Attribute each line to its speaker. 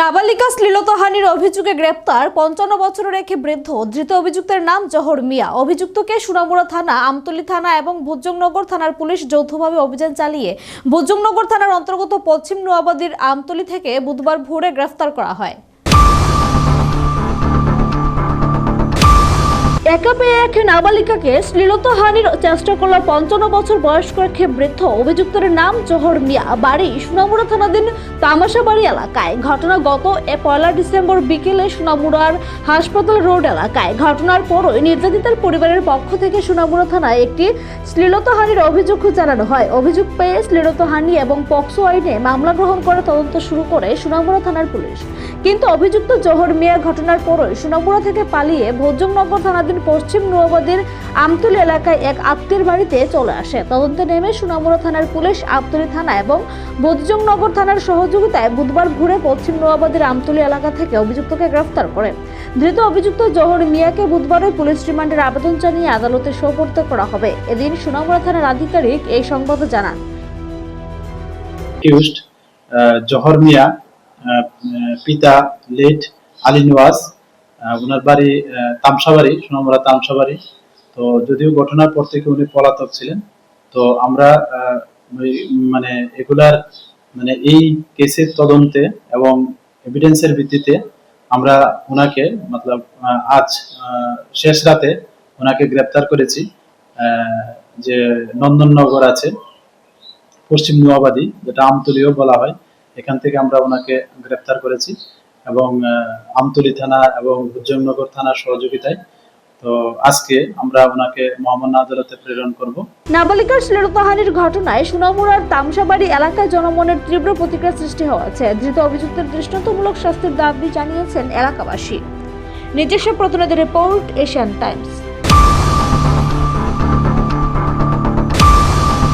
Speaker 1: নাবালিকা শ্লীলতাহানির অভিযোগে গ্রেপ্তার পঞ্চান্ন বছরের এক বৃদ্ধ। ধৃত অভিযুক্তের নাম জহর মিয়া। অভিযুক্তকে সুনামুড়া থানা, আমতলী থানা এবং ভুজংনগর থানার পুলিশ যৌথভাবে অভিযান চালিয়ে ভুজংনগর থানার অন্তর্গত পশ্চিম নোয়াবাদীর আমতলি থেকে বুধবার ভোরে গ্রেফতার করা হয়। একা পেয়ে এক নাবালিকাকে শ্লীলতাহানির চেষ্টা করল পঞ্চান্ন বছর বয়স্ক এক বৃদ্ধ। অভিযুক্তের নাম মিয়া। বাড়ি সুনামুড়া থানাধীন তামাশাবাড়ি এলাকায়। ঘটনা গত পয়লা ডিসেম্বর বিকেলে সুনামুড়ার হাসপাতাল রোড এলাকায়। ঘটনার পরই নির্যাতিতার পরিবারের পক্ষ থেকে সুনামুড়া থানায় একটি শ্লীলতাহানির অভিযোগ জানানো হয়। অভিযোগ পেয়ে শ্লীলতাহানি এবং পক্সো আইনে মামলা গ্রহণ করে তদন্ত শুরু করে সুনামুড়া থানার পুলিশ। কিন্তু অভিযুক্ত জহর মিয়া ঘটনার পরই সুনামুড়া থেকে পালিয়ে ভোজনগর থানাধীন পশ্চিম নোয়াবাদের আমতুল এলাকায় এক আত্মীয়ের বাড়িতে চলে আসে। তদন্তে নেমে সুনামুড়া থানার পুলিশ আমতুলি থানা এবং বদজংনগর থানার সহযোগিতায় বুধবার ভোরে পশ্চিম নোয়াবাদের আমতুলি এলাকা থেকে অভিযুক্তকে গ্রেফতার করে। ধৃত অভিযুক্ত জহর মিয়াকে বুধবারই পুলিশ রিমান্ডের আবেদন জানিয়ে আদালতে সোপর্দ করা হবে। এদিন সুনামুড়া থানার আধিকারিক এই সংবাদ জানান।
Speaker 2: জহর মিয়া পিতা লেট আলী নওয়াজ ওনার বাড়ি তামসাবাড়ি, সোনামুড়া তামসাবাড়ি। তো যদিও ঘটনার পর থেকে উনি পলাতক ছিলেন, তো আমরা মানে এগুলার মানে এই কেসের তদন্তে এবং এভিডেন্সের ভিত্তিতে আমরা ওনাকে মতলব আজ শেষ রাতে ওনাকে গ্রেপ্তার করেছি যে নন্দননগর আছে, পশ্চিম নোয়াবাদী, যেটা আমতলীয় বলা হয়, এখান থেকে আমরা ওনাকে গ্রেপ্তার করেছি। এবং আমতলী থানা এবং ভুজনগর থানার সহযোগিতায়। তো আজকে আমরা ওনাকে মহামান্য আদালতে প্রেরণ করব।
Speaker 1: নাবালিকার শ্লীলতাহানির ঘটনায় সুনামুড়ার তামসাবাড়ি এলাকায় জনমনের তীব্র প্রতিক্রিয়া সৃষ্টি হয়েছে ধৃত অভিযুক্তের দৃষ্টান্তমূলক শাস্তির দাবি জানিয়েছেন এলাকাবাসী। নিজস্ব প্রতিনিধি রিপোর্ট এশিয়ান টাইমস।